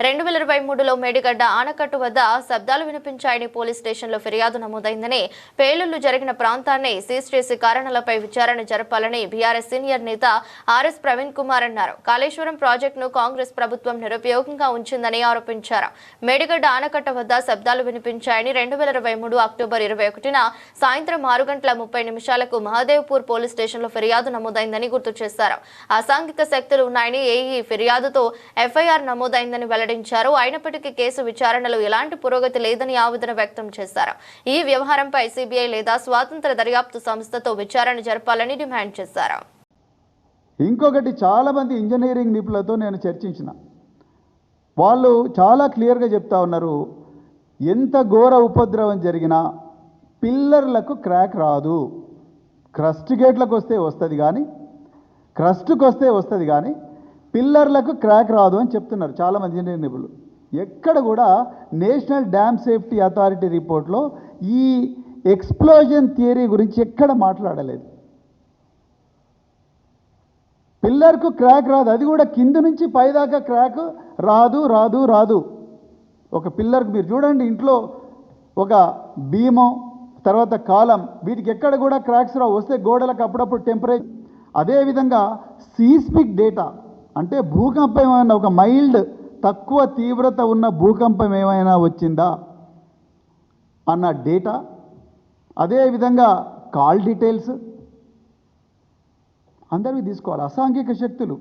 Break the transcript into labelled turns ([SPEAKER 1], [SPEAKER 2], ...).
[SPEAKER 1] రెండు వేల ఇరవై మూడులో మేడిగడ్డ ఆనకట్టు వద్ద శబ్దాలు వినిపించాయని పోలీస్ స్టేషన్లో ఫిర్యాదు నమోదైందని పేలుళ్ళు జరిగిన ప్రాంతాన్ని సీజ్ చేసి కారణాలపై విచారణ జరపాలని బీఆర్ఎస్ సీనియర్ నేత ఆర్ఎస్ ప్రవీణ్ కుమార్ అన్నారు. కాళేశ్వరం ప్రాజెక్టును కాంగ్రెస్ ప్రభుత్వం నిరుపయోగంగా ఉంచిందని ఆరోపించారు. మేడిగడ్డ ఆనకట్ట వద్ద శబ్దాలు వినిపించాయని రెండు వేల ఇరవై మూడు అక్టోబర్ ఇరవై ఒకటిన సాయంత్రం ఆరు గంటల ముప్పై నిమిషాలకు మహాదేవ్పూర్ పోలీస్ స్టేషన్లో ఫిర్యాదు నమోదైందని గుర్తు చేశారు. అసాంఘిక శక్తులు ఉన్నాయని ఏఈ ఫిర్యాదుతో ఎఫ్ఐఆర్ నమోదైందని వెల్లడించారు. అయినప్పటికీ కేసు విచారణలో ఎలాంటి పురోగతి లేదని ఆవేదన వ్యక్తం చేశారు. ఈ వ్యవహారంపై సిబిఐ లేదా స్వాతంత్ర దర్యాప్తు సంస్థతో విచారణ జరపాలని డిమాండ్ చేశారు.
[SPEAKER 2] ఇంకొకటి చాలామంది ఇంజనీరింగ్ నిపుణులతో నేను చర్చించిన. వాళ్ళు చాలా క్లియర్గా చెప్తా ఉన్నారు. ఎంత ఘోర ఉపద్రవం జరిగినా పిల్లర్లకు క్రాక్ రాదు. క్రస్ట్ గేట్లకు వస్తే వస్తుంది కానీ క్రస్ట్కి వస్తే వస్తుంది కానీ పిల్లర్లకు క్రాక్ రాదు అని చెప్తున్నారు చాలామంది ఇంజనీరింగ్ నిపుణులు. ఎక్కడ కూడా నేషనల్ డ్యామ్ సేఫ్టీ అథారిటీ రిపోర్ట్లో ఈ ఎక్స్ప్లోజన్ థియరీ గురించి ఎక్కడ మాట్లాడలేదు. పిల్లర్కు క్రాక్ రాదు అది కూడా కింద నుంచి పైదాకా క్రాక్ రాదు రాదు రాదు. ఒక పిల్లర్కి మీరు చూడండి ఇంట్లో ఒక బీమం తర్వాత కాలం వీటికి ఎక్కడ కూడా క్రాక్స్ రావు వస్తే గోడలకు అప్పుడప్పుడు టెంపరేచర్. అదేవిధంగా సీస్మిక్ డేటా అంటే భూకంపం ఏమైనా ఒక మైల్డ్ తక్కువ తీవ్రత ఉన్న భూకంపం ఏమైనా వచ్చిందా? అన్న డేటా. అదేవిధంగా కాల్ డీటెయిల్స్. అందరివి తీసుకోవాలి. అసాంఘిక శక్తులు.